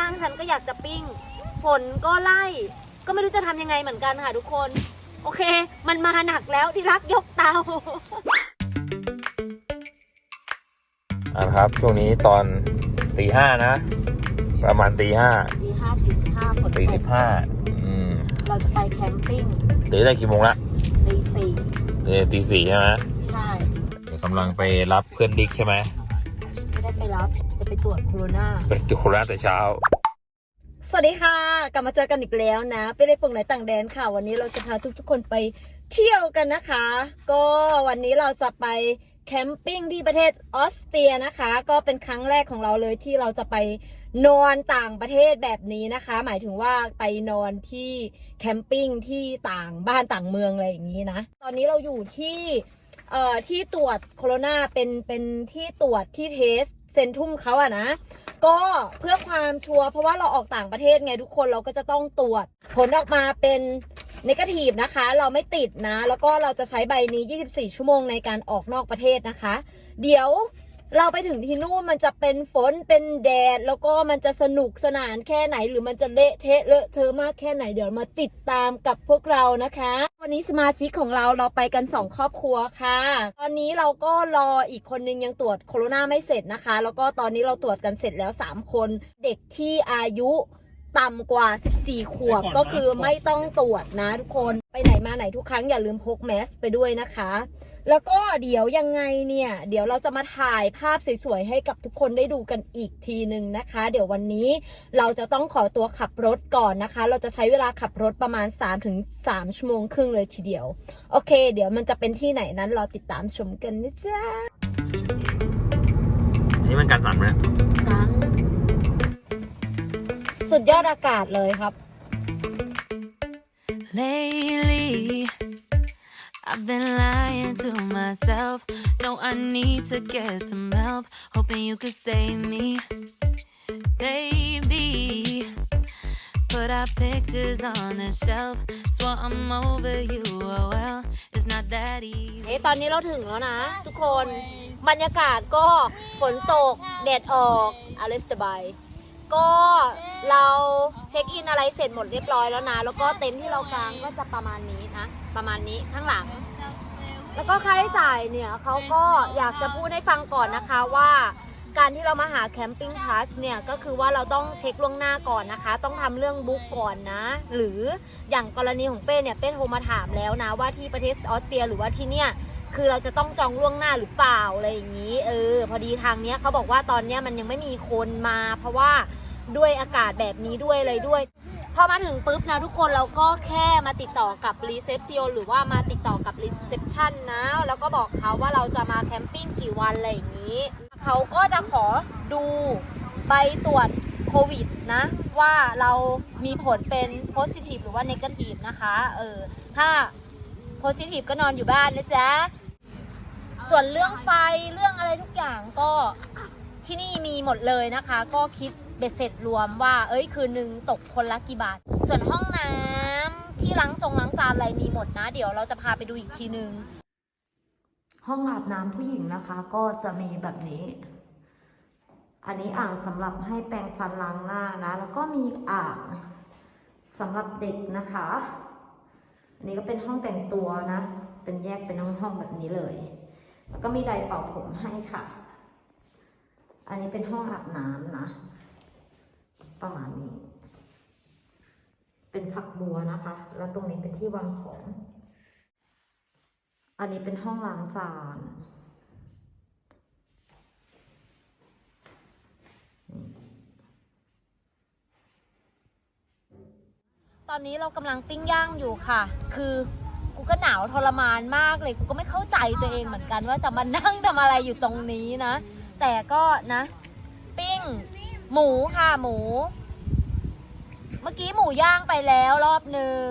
ย่างฉันก็อยากจะปิ้ง ฝนก็ไล่ ก็ไม่รู้จะทำยังไงเหมือนกันค่ะทุกคน โอเค มันมาหนักแล้วที่รักยกเตา อะครับ ช่วงนี้ตอนตีห้านะ ประมาณตีห้าตีห้าสี่สิบห้าฝนตตีสิกบห้าอืมเราจะไปแคมปิ้งตีได้กี่โมงละตีสี่ตีตีสี่ใช่ไหมใช่ เดี๋ยวกำลังไปรับเพื่อนดิกใช่ไหม ไม่ได้ไปรับ จะไปตรวจโควิดไปจุฬาแต่เช้า สวัสดีค่ะ กลับมาเจอกันอีกแล้วนะไปได้ปงไหนต่างแดนค่ะ วันนี้เราจะพาทุกๆคนไปเที่ยวกันนะคะ ก็วันนี้เราจะไปแคมปิ้งที่ประเทศออสเตรียนะคะ ก็เป็นครั้งแรกของเราเลยที่เราจะไปนอนต่างประเทศแบบนี้นะคะ หมายถึงว่าไปนอนที่แคมปิ้งที่ต่างบ้านต่างเมืองอะไรอย่างนี้นะ ตอนนี้เราอยู่ที่เอ่อที่ตรวจโคโรนาเป็นเป็นที่ตรวจที่เทส เซนทุ่มเขาอะนะ ก็เพื่อความชัวร์เพราะว่าเราออกต่างประเทศไงทุกคนเราก็จะต้องตรวจ ผลออกมาเป็นนกาทีฟนะคะ เราไม่ติดนะ แล้วก็เราจะใช้ใบนี้ 24 ชั่วโมงในการออกนอกประเทศนะคะ เดี๋ยว เราไปถึงที่นู่นมันจะเป็นฝนเป็นแดด แล้วก็มันจะสนุกสนานแค่ไหน หรือมันจะเละเทะเลอะเทอะมากแค่ไหนเดี๋ยวมาติดตามกับพวกเรานะคะ วันนี้สมาชิกของเราเราไปกันสองครอบครัวค่ะ ตอนนี้เราก็รออีกคนนึงยังตรวจโคโรนาไม่เสร็จนะคะ แล้วก็ตอนนี้เราตรวจกันเสร็จแล้ว 3 คน เด็กที่อายุต่ำกว่า 14 ขวบก็คือไม่ต้องตรวจนะทุกคน ไปไหนมาไหนทุกครั้งอย่าลืมพกแมสไปด้วยนะคะ แล้วก็เดี๋ยวยังไงเนี่ย เดี๋ยวเราจะมาถ่ายภาพสวยๆให้กับทุกคนได้ดูกันอีกทีหนึ่งนะคะ เดี๋ยววันนี้เราจะต้องขอตัวขับรถก่อนนะคะ เราจะใช้เวลาขับรถประมาณ 3-3 ชั่วโมงครึ่งเลยทีเดียว โอเค เดี๋ยวมันจะเป็นที่ไหนนั้นรอติดตามชมกันนะจ๊ะอันนี้มันการสั่นไหมกันสุดยอดอากาศเลยครับ Lately, I've been lying to myself. No, I need to get some help. Hoping you could save me, baby. Put our pictures on the shelf. Swore I'm over you. Oh well, it's not that easy. เอ๊ะตอนนี้เราถึงแล้วนะ ทุกคนบรรยากาศก็ฝนตกแดดออกอเลสบายก็เราเช็คอินอะไรเสร็จหมดเรียบร้อยแล้วนะ แล้วก็เต็นท์ที่เรากางก็จะประมาณนี้ ประมาณนี้ข้างหลัง แล้วก็ค่าใช้จ่ายเนี่ยเขาก็อยากจะพูดให้ฟังก่อนนะคะว่าการที่เรามาหาแคมปิ้งพาสเนี่ยก็คือว่าเราต้องเช็คล่วงหน้าก่อนนะคะ ต้องทำเรื่องบุ๊กก่อนนะ หรืออย่างกรณีของเป้เนี่ยเป้โทรมาถามแล้วนะว่าที่ประเทศออสเตรียหรือว่าที่เนี่ยคือเราจะต้องจองล่วงหน้าหรือเปล่าอะไรอย่างนี้ เออ พอดีทางเนี้ยเขาบอกว่าตอนเนี้ยมันยังไม่มีคนมา เพราะว่าด้วยอากาศแบบนี้ด้วยเลยด้วยพ อมาถึงปุ๊บนะทุกคนเราก็แค่มาติดต่อกับรีเซพชันหรือว่ามาติดต่อกับรีเซพชันนะ แล้วก็บอกเขาว่าเราจะมาแคมปิ้งกี่วันอะไรอย่างนี้ เขาก็จะขอดูใบตรวจโควิดนะ ว่าเรามีผลเป็นโพซิทีฟหรือว่าเนกาทีฟนะคะเออถ้าโพซิทีฟก็นอนอยู่บ้านนะจ๊ะ ส่วนเรื่องไฟเรื่องอะไรทุกอย่างก็ที่นี่มีหมดเลยนะคะ ก็คิด เบ็ดเสร็จรวมว่า เอ้ยคืนนึงตกคนละกี่บาท ส่วนห้องน้ำที่ล้างจงล้างจานอะไรมีหมดนะ เดี๋ยวเราจะพาไปดูอีกทีนึง ห้องอาบน้ำผู้หญิงนะคะ ก็จะมีแบบนี้ อันนี้อ่างสำหรับให้แปรงฟันล้างหน้านะ แล้วก็มีอ่างสำหรับเด็กนะคะ อันนี้ก็เป็นห้องแต่งตัวนะ เป็นแยกเป็นห้องห้องแบบนี้เลย แล้วก็มีไดร์เป่าผมให้ค่ะ อันนี้เป็นห้องอาบน้ำนะ ประมาณนี้ เป็นฝักบัวนะคะ แล้วตรงนี้เป็นที่วางของ อันนี้เป็นห้องล้างจานตอนนี้เรากำลังปิ้งย่างอยู่ค่ะ คือกูก็หนาวทรมานมากเลย กูก็ไม่เข้าใจตัวเองเหมือนกันว่าจะมานั่งทำอะไรอยู่ตรงนี้นะ แต่ก็นะ ปิ้ง หมูค่ะหมู เมื่อกี้หมูย่างไปแล้วรอบหนึ่ง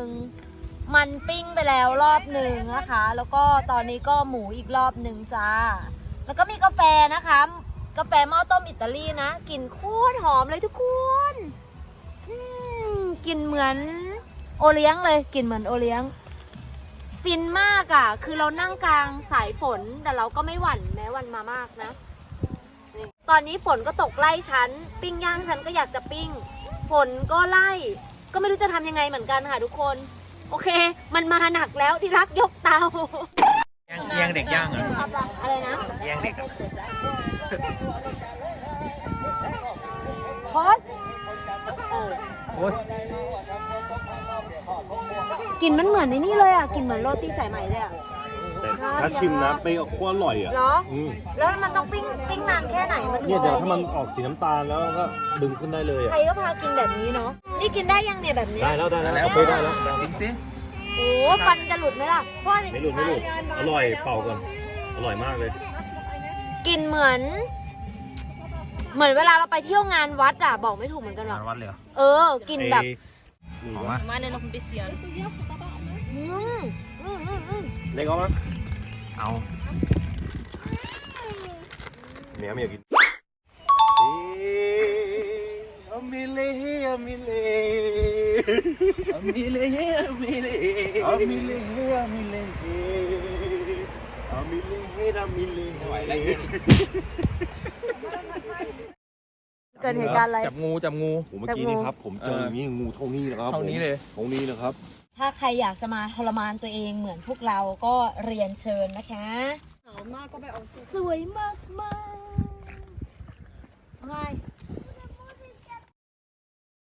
มันปิ้งไปแล้วรอบหนึ่งนะคะ แล้วก็ตอนนี้ก็หมูอีกรอบหนึ่งจ้า แล้วก็มีกาแฟนะคะ กาแฟหม้อต้มอิตาลีนะกลิ่นโคตรหอมเลยทุกคนกลิ่นเหมือนโอเลี้ยงเลยกลิ่นเหมือนโอเลี้ยงฟินมากอะ่ะ คือเรานั่งกลางสายฝนแต่เราก็ไม่หวั่นแม้วันมามากนะ ตอนนี้ฝนก็ตกไล่ฉัน ปิ้งย่างฉันก็อยากจะปิ้ง ฝนก็ไล่ ก็ไม่รู้จะทำยังไงเหมือนกันค่ะทุกคน โอเค มันมาหนักแล้วที่รักยกเตาเอียงเด็กย่างอะอะไรนะเอียงเด็กอะโพสเออโอ้สกลิ่นมันเหมือนในนี่เลยอะกลิ่นเหมือนโรตีสายไหมเลยอะแต่ ถ้าชิมนะไปออกขั้วอร่อยอะเหรอ อืมแล้วมันต้องปิ้งปิ้งนานแค่ไหนมันถึงเนี่ยจะเดี๋ยวถ้ามันนี่ออกสีน้ำตาลแล้วก็ดึงขึ้นได้เลยใครอะก็พากินแบบนี้เนาะนี่กินได้ยังเนี่ยแบบนี้ได้แล้วได้แล้วโอเคได้แล้วชิมสิโอ้ฟันจะหลุดไหมล่ะพ่อไม่หลุดไม่หลุดอร่อยเป่าก่อนอร่อยมากเลย กินเหมือน เหมือนเวลาเราไปเที่ยวงานวัดอะบอกไม่ถูกเหมือนกันหรงาอกนวัดเลยเหรอเออ กินแบบนี่เอาวะมาอืมอืมอืมอืม เล็กเอามั้ย เอาเมียไม่อยากกินอามิเล่อามิเล่เอามีเลยเอามีเลยอามิเล่อามิเล่อามิเล่อามิเล่ไหวแล้วเกิดเหตุการณ์อะไรจับงูจับงู ผมเมื่อกี้นี่ครับ ผมเจออย่างนี้งูเท่านี้นะครับเท่านี้เลย เท่านี้นะครับ ถ้าใครอยากจะมาทรมานตัวเองเหมือนพวกเราก็เรียนเชิญนะคะสวยมากมากๆง่าย